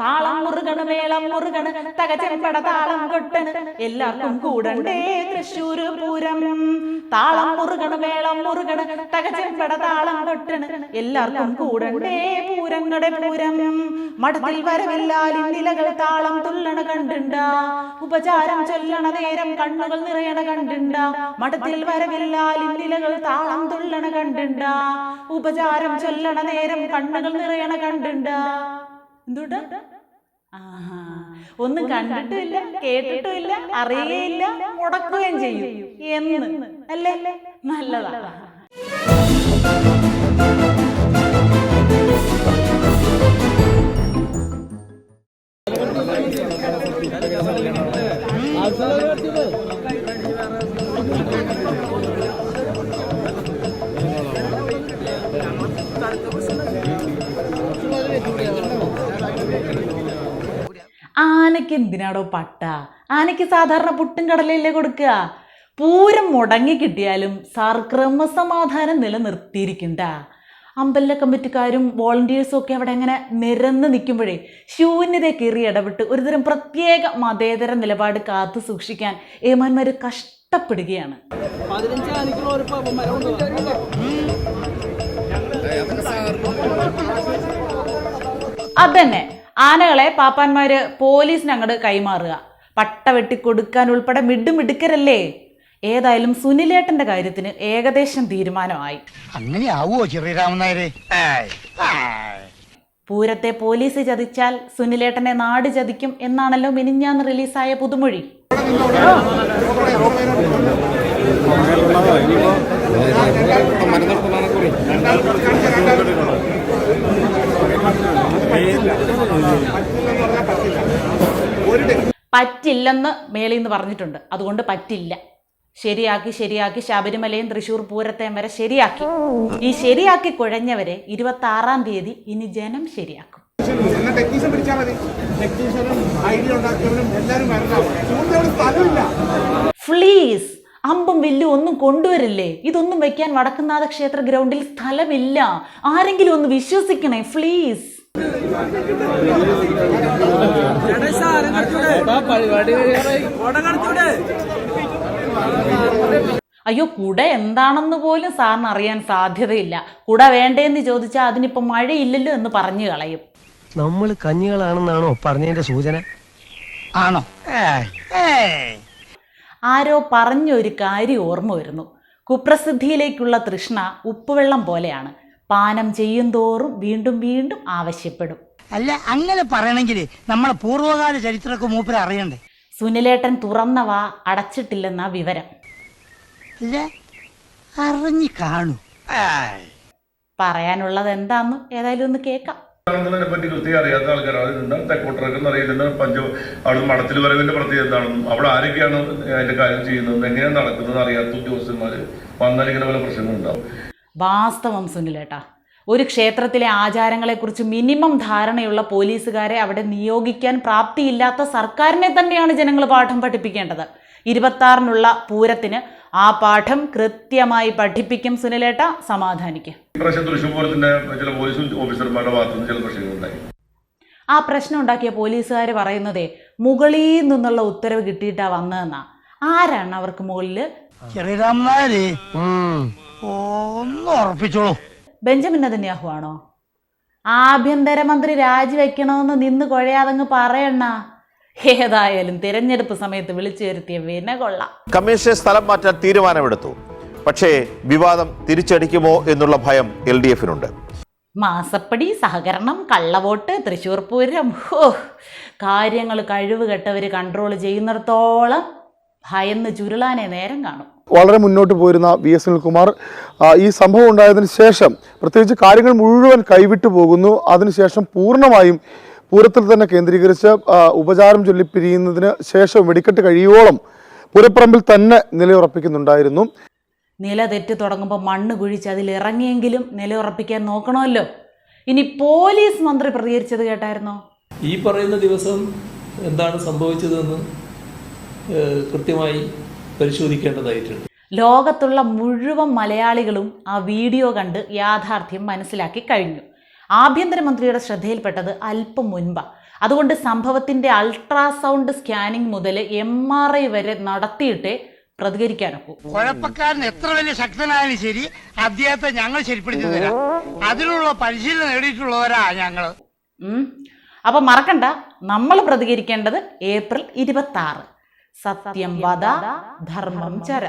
താളം മുറുകണ് മേളം മുറുകണ് തകച്ചെപ്പട താളം കൊട്ടന് എല്ലാവർക്കും കൂടണ്ടേ തൃശ്ശൂര് പൂരം. താളം മുറുകണ് മേളം മുറുകണ് തകച്ചെപ്പട താളം കൊട്ടണ്. എല്ലാവർക്കും കൂടണ്ടേ പൂരങ്ങളുടെ പൂരം. മഠത്തിൽ വരവില്ലാലും നിലകൾ താളം തുള്ളണ കണ്ടുണ്ട. ഉപചാരം ചൊല്ലണ നേരം കണ്ണുകൾ നിറയണ കണ്ടുണ്ട. മഠത്തിൽ വരവില്ലാലും നിലകൾ താളം തുള്ളണ കണ്ടുണ്ട? ഉപചാരം ചൊല്ലണ നേരം കണ്ണുകൾ നിറയണ കണ്ടുണ്ട? എന്തുട്ടാ ആഹാ. ഒന്നും കണ്ടിട്ടില്ല കേട്ടിട്ടുമില്ല അറിയുകയില്ല മുടക്കുകയും ചെയ്യും. എന്ന് അല്ലേ? നല്ലതാ. ആനയ്ക്ക് എന്തിനാടോ പട്ട? ആനയ്ക്ക് സാധാരണ പുട്ടും കടലയില്ലേ കൊടുക്കുക പൂരം മുടങ്ങി കിട്ടിയാലും സാർ ക്രമസമാധാനം നിലനിർത്തിയിരിക്കണ്ട. അമ്പല കമ്മിറ്റിക്കാരും വോളണ്ടിയേഴ്സും ഒക്കെ അവിടെ അങ്ങനെ നിരന്ന് നിൽക്കുമ്പോഴേ ശൂന്യത കീറി ഇടപെട്ട് ഒരുതരം പ്രത്യേക മതേതര നിലപാട് കാത്തു സൂക്ഷിക്കാൻ ഏമാന്മാർ കഷ്ടപ്പെടുകയാണ്. അതന്നെ. ആനകളെ പാപ്പാന്മാര് പോലീസിന് അങ്ങോട്ട് കൈമാറുക. പട്ട വെട്ടിക്കൊടുക്കാൻ ഉൾപ്പെടെ മിഡ് മിടുക്കരല്ലേ? ഏതായാലും സുനിലേട്ടന്റെ കാര്യത്തിന് ഏകദേശം തീരുമാനമായി. അങ്ങനെ ആവുമോ പൂരത്തെ പോലീസ് ചതിച്ചാൽ സുനിലേട്ടനെ നാട് ചതിക്കും എന്നാണല്ലോ മിനിഞ്ഞാന്ന് റിലീസായ പുതുമൊഴി. പറ്റില്ലെന്ന് മേളിൽ നിന്ന് പറഞ്ഞിട്ടുണ്ട്. അതുകൊണ്ട് പറ്റില്ല. ശരിയാക്കി ശരിയാക്കി. ശബരിമലയും തൃശൂർ പൂരത്തെയും വരെ ശരിയാക്കി. ഈ ശരിയാക്കി കുഴഞ്ഞവരെ ഇരുപത്തി ആറാം തീയതി ഇനി ജനം ശരിയാക്കും. ഫ്ലീസ് അമ്പും വില്ലും ഒന്നും കൊണ്ടുവരില്ലേ? ഇതൊന്നും വെക്കാൻ വടക്കുന്നാഥ ക്ഷേത്ര ഗ്രൗണ്ടിൽ സ്ഥലമില്ല. ആരെങ്കിലും ഒന്ന് വിശ്വസിക്കണേ പ്ലീസ് അയ്യോ കുട എന്താണെന്ന് പോലും സാറിന് അറിയാൻ സാധ്യതയില്ല. കുട വേണ്ടേന്ന് ചോദിച്ചാൽ അതിനിപ്പോ മഴയില്ലല്ലോ എന്ന് പറഞ്ഞു കളയും. നമ്മൾ കഞ്ഞികളാണെന്നാണോ പറഞ്ഞതിന്റെ സൂചന? ആണോ. ആരോ പറഞ്ഞ ഒരു കാര്യം ഓർമ്മ വരുന്നു. കുപ്രസിദ്ധിയിലേക്കുള്ള തൃഷ്ണ ഉപ്പുവെള്ളം പോലെയാണ്. പാനം ചെയ്യുന്തോറും വീണ്ടും വീണ്ടും ആവശ്യപ്പെടും. അല്ല അങ്ങനെ പറയണമെങ്കിൽ നമ്മളെ പൂർവകാല ചരിത്രമൊക്കെ മൂപ്പര് അറിയണ്ടേ? സുനിലേട്ടൻ തുറന്ന വാ അടച്ചിട്ടില്ലെന്ന വിവരം. അല്ല അറിഞ്ഞു കാണൂ. പറയാനുള്ളത് എന്താന്ന് ഏതായാലും ഒന്ന് കേൾക്കാം ആണെന്നതിനെ പറ്റി കൃത്യം അറിയാത്ത ആൾക്കാരാണ് അതിനുണ്ടാവും തെക്കോട്ടിറക്കുന്ന അറിയില്ലെന്ന് പഞ്ച അവിടെ മഠത്തിൽ വരവിന്റെ പ്രത്യേകത എന്താണെന്നും അവിടെ ആരൊക്കെയാണ് അതിന്റെ കാര്യം ചെയ്യുന്നത് എങ്ങനെയാണ് നടക്കുന്നത് അറിയാത്ത ഉദ്യോഗസ്ഥന്മാര് വന്നാൽ ഇങ്ങനെ പല പ്രശ്നങ്ങളുണ്ടാവും. വാസ്തവം സുനിലേട്ടാ ഒരു ക്ഷേത്രത്തിലെ ആചാരങ്ങളെക്കുറിച്ച് മിനിമം ധാരണയുള്ള പോലീസുകാരെ അവിടെ നിയോഗിക്കാൻ പ്രാപ്തിയില്ലാത്ത സർക്കാരിനെ തന്നെയാണ് ജനങ്ങൾ പാഠം പഠിപ്പിക്കേണ്ടത്. ഇരുപത്താറിനുള്ള പൂരത്തിന് ആ പാഠം കൃത്യമായി പഠിപ്പിക്കും സുനിലേട്ട സമാധാനിക്കും. ആ പ്രശ്നം ഉണ്ടാക്കിയ പോലീസുകാർ പറയുന്നതേ മുകളിൽ നിന്നുള്ള ഉത്തരവ് കിട്ടിയിട്ടാ വന്നതെന്നാ. ആരാണ് അവർക്ക് മുകളിൽ രാമനായരെ ഒന്ന് ഉറപ്പിച്ചോളൂ ബെഞ്ചമിൻ നെതന്യാഹു ആണോ ആഭ്യന്തരമന്ത്രി രാജിവെക്കണമെന്ന് നിന്ന് കുഴയാതങ്ങ് പറയണ്ണ. ഏതായാലും തിരഞ്ഞെടുപ്പ് സമയത്ത് വിളിച്ചു വരുത്തിയ വിന കൊള്ളാം. കമ്മീഷൻ സ്ഥലം മാറ്റാൻ തീരുമാനമെടുത്തു. പക്ഷേ വിവാദം തിരിച്ചടിക്കുമോ എന്നുള്ള ഭയം എൽ ഡി എഫിനുണ്ട് മാസപ്പടി സഹകരണം കള്ളവോട്ട് തൃശ്ശൂർ പൂരം. കാര്യങ്ങൾ കഴിവ് കെട്ടവര് കൺട്രോൾ ചെയ്യുന്നിടത്തോളം ഭയന്ന് ചുരുളാനെ നേരം കാണും. വളരെ മുന്നോട്ട് പോയിരുന്ന വി എസ് സുനിൽകുമാർ ഈ സംഭവം ഉണ്ടായതിനു ശേഷം പ്രത്യേകിച്ച് കാര്യങ്ങൾ മുഴുവൻ കൈവിട്ടു പോകുന്നു. അതിനുശേഷം പൂർണമായും പൂരത്തിൽ തന്നെ കേന്ദ്രീകരിച്ച് ഉപചാരം ചൊല്ലിപ്പിരിയുന്നതിന് ശേഷം വെടിക്കെട്ട് കഴിയോളം പൂരപ്പറമ്പിൽ തന്നെ നിലയുറപ്പിക്കുന്നുണ്ടായിരുന്നു. നില തെറ്റി തുടങ്ങുമ്പോൾ മണ്ണ് കുഴിച്ച് അതിൽ ഇറങ്ങിയെങ്കിലും നിലയുറപ്പിക്കാൻ നോക്കണമല്ലോ. ഇനി പോലീസ് മന്ത്രി പ്രതികരിച്ചത് കേട്ടായിരുന്നോ? ഈ പറയുന്ന ദിവസം എന്താണ് സംഭവിച്ചതെന്ന് കൃത്യമായി പരിശോധിക്കേണ്ടതായിട്ടുണ്ട്. ലോകത്തുള്ള മുഴുവൻ മലയാളികളും ആ വീഡിയോ കണ്ട് യാഥാർത്ഥ്യം മനസ്സിലാക്കി കഴിഞ്ഞു. ആഭ്യന്തരമന്ത്രിയുടെ ശ്രദ്ധയിൽപ്പെട്ടത് അല്പം മുൻപാണ് അതുകൊണ്ട് സംഭവത്തിന്റെ അൾട്രാസൗണ്ട് സ്കാനിംഗ് മുതൽ എം ആർ ഐ വരെ നടത്തിയിട്ടേ പ്രതികരിക്കാനൊക്കൂ. കുഴപ്പക്കാരൻ എത്ര വലിയ ശക്തനായാലും ശരി അദ്ദേഹത്തെ ഞങ്ങൾ ശരിപ്പെടുത്തി തരാം. അതിനുള്ള പരിശീലനം നേടിയിട്ടുള്ളവരാ ഞങ്ങൾ. ഉം. അപ്പൊ മറക്കണ്ട നമ്മൾ പ്രതികരിക്കേണ്ടത് ഏപ്രിൽ ഇരുപത്തി ആറ്. സത്യം വധ ധർമ്മം ചര.